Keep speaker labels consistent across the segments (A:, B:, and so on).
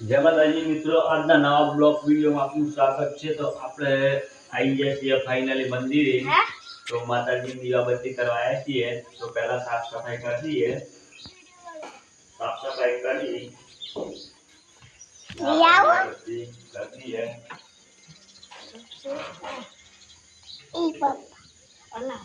A: જય માતાજી મિત્રો આજના નવા બ્લોગ વિડીયોમાં આપનું સ્વાગત છે તો આપણે આવી ગયા છીએ ફાઇનલી મંદિરે તો માતાજીની દીવાબત્તી કરવા આવ્યા છીએ તો પહેલા સાફ સફાઈ કરી દઈએ સાફ સફાઈ કરી દીવાબત્તી કરી દઈએ
B: ઈ પપ્પા અલા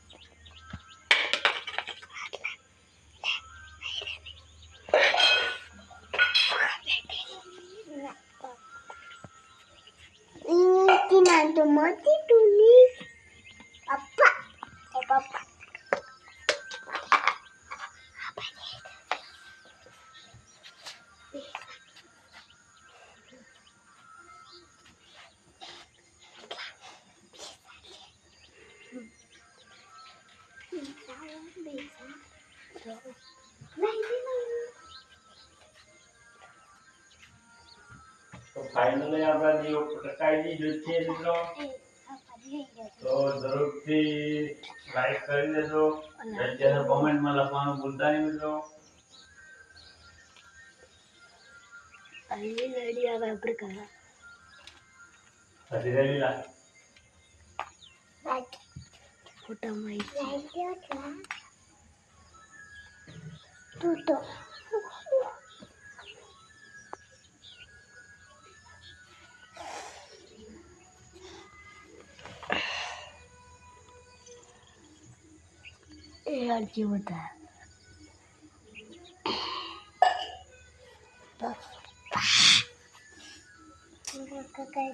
A: તો ફાઇનલી આપણા દીવો પ્રગટાઈ દીધો છે મિત્રો તો જરૂરથી લાઈક કરી દેજો અત્યારે કોમેન્ટમાં લખવાનું ભૂલતા નહીં મિત્રો
B: અહીં લડી આવે આપણે કરા
A: હજી રેડી લાગ
B: ફોટામાં તું તો એ અરજી બતા કાકા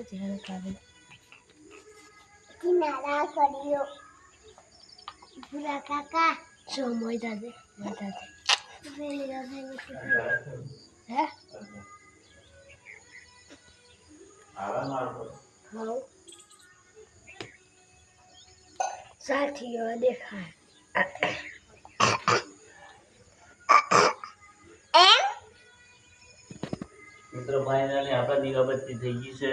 B: એક કામથી પછી કિનારા કર્યો ભૂરા કાકા. સમય દાદે દાદે. હે? સાથીઓ દેખાય. એમ?
A: મિત્રો ફાઇનલી આપણા દીવાબત્તી થઈ ગઈ છે.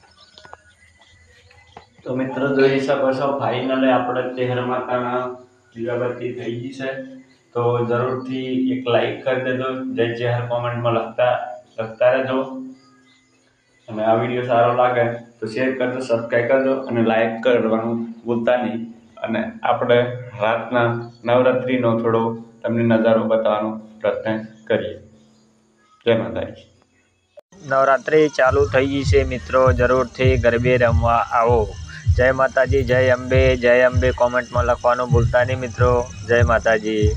A: તો મિત્રો, જોઈ શકો છો ફાઇનલે આપણે ચહેર માતાના દીવાબત્તી થઈ ગઈ છે. તો જરૂરથી એક લાઈક કરી દેજો જય ચહેર કોમેન્ટમાં લખતા લખતા રહેજો. અને આ વીડિયો સારો લાગે તો શેર કરજો સબસ્ક્રાઈબ કરજો અને લાઈક કરવાનું ભૂલતા નહીં. અને આપણે રાતના નવરાત્રિનો થોડો તમને નજારો બતાવવાનો પ્રયત્ન કરીએ. જય માતાજી.
C: નવરાત્રિ ચાલુ થઈ ગઈ છે મિત્રો, જરૂરથી ગરબે રમવા આવો. જય માતાજી, જય અંબે જય અંબે કોમેન્ટમાં લખવાનું ભૂલતા નહીં મિત્રો. જય માતાજી.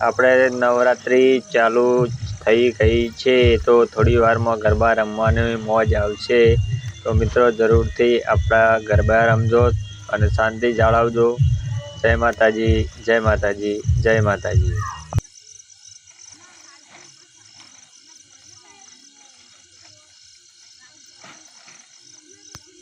C: આપણે નવરાત્રિ ચાલુ થઈ ગઈ છે તો થોડી વારમાં ગરબા રમવાની મોજ આવશે. તો મિત્રો જરૂરથી આપણા ગરબા રમજો અને શાંતિ જાળવજો. જય માતાજી જય માતાજી જય માતાજી.